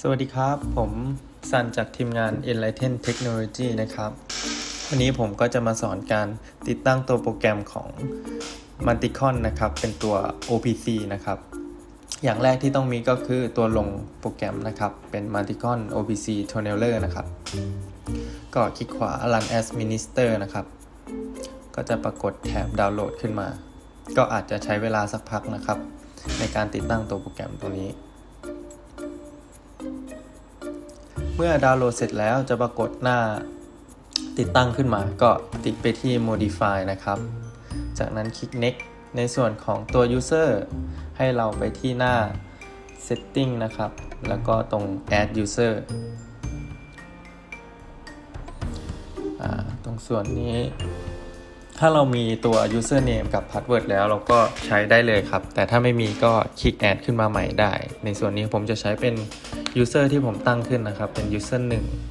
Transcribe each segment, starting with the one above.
สวัสดีครับ ผมซันจากทีมงาน Enlighten Technology นะครับ วันนี้ผมก็จะมาสอนการติดตั้งตัวโปรแกรมของ Manticon นะครับ เป็นตัว OPC นะครับ อย่างแรกที่ต้องมีก็คือตัวลงโปรแกรมนะครับ เป็น Manticon OPC Tunneler นะครับ ก็คลิกขวา Run as Minister นะครับ ก็จะปรากฏแถบดาวน์โหลดขึ้นมา ก็อาจจะใช้เวลาสักพักนะครับ ในการติดตั้งตัวโปรแกรมตัวนี้ เมื่อดาวน์โหลดเสร็จแล้วจะปรากฏหน้าติดตั้งขึ้นมา ก็ติ๊กไปที่ modify นะครับ จากนั้นคลิก next ในส่วนของตัว user ให้เราไปที่หน้า setting นะครับ แล้วก็ตรง add user ตรงส่วนนี้ ถ้าเรามีตัว username กับ password แล้วเราก็ใช้ได้เลยครับ แต่ถ้าไม่มีก็คลิก add ขึ้นมาใหม่ได้ ในส่วนนี้ผมจะใช้เป็น user ที่ผมตั้งขึ้นนะครับ เป็น user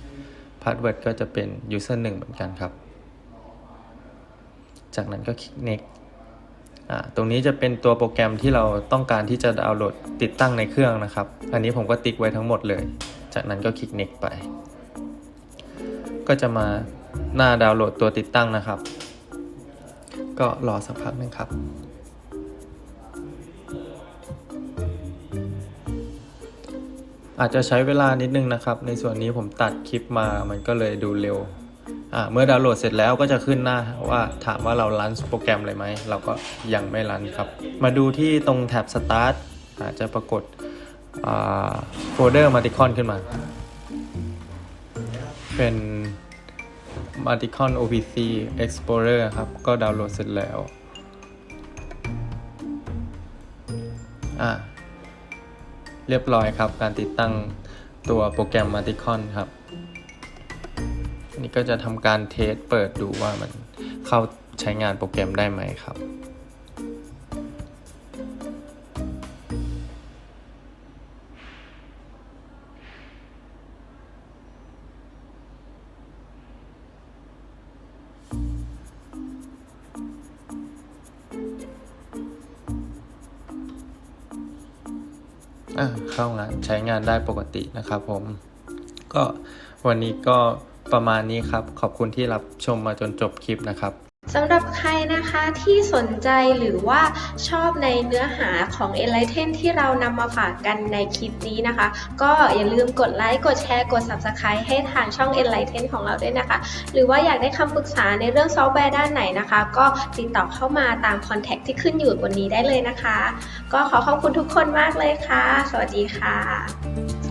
1 password ก็จะเป็น user 1 เหมือนกันครับ จากนั้นก็คลิก next อ่าตรงนี้จะเป็นตัวโปรแกรมที่เราต้องการที่จะดาวน์โหลดติดตั้งในเครื่องนะครับ อันนี้ผมก็ติ๊กไว้ทั้งหมดเลย จากนั้นก็คลิก next ไป ก็จะมาหน้าดาวน์โหลดตัวติดตั้งนะครับ ก็รอสักพักหนึงครับ อาจจะใช้เวลานิดนึงนะครับ ในส่วนนี้ผมตัดคลิปมามันก็เลยดูเร็วอ่าเมื่อดาวน์โหลดเสร็จแล้วก็จะขึ้นหน้าว่าถามว่าเรารันโปรแกรมเลยไหม เราก็ยังไม่รันครับ มาดูที่ตรงแท็บ Start อาจจะปรากฏโฟลเดอร์มัลติคอนขึ้นมา เป็น m a r t i c o n OPC Explorer ครับ ก็ดาวน์โหลดเสร็จแล้วอ่า เรียบร้อยครับ การติดตั้งตัวโปรแกรม m a r t i c o n ครับ นี่ก็จะทำการเทสเปิดดูว่ามันเข้าใช้งานโปรแกรมได้ไหมครับ เข้างานใช้งานได้ปกตินะครับผม ก็วันนี้ก็ประมาณนี้ครับ ขอบคุณที่รับชมมาจนจบคลิปนะครับ สำหรับใครนะคะที่สนใจหรือว่าชอบในเนื้อหาของ Enlighten ที่เรานำมาฝากกันในคลิปนี้นะคะ ก็อย่าลืมกดไลค์กดแชร์กด Subscribe ให้ทางช่อง Enlighten ของเราด้วยนะคะ หรือว่าอยากได้คำปรึกษาในเรื่องซอฟต์แวร์ด้านไหนนะคะ ก็ติดต่อเข้ามาตามคอนแทคที่ขึ้นอยู่บนนี้ได้เลยนะคะ ก็ขอขอบคุณทุกคนมากเลยค่ะ สวัสดีค่ะ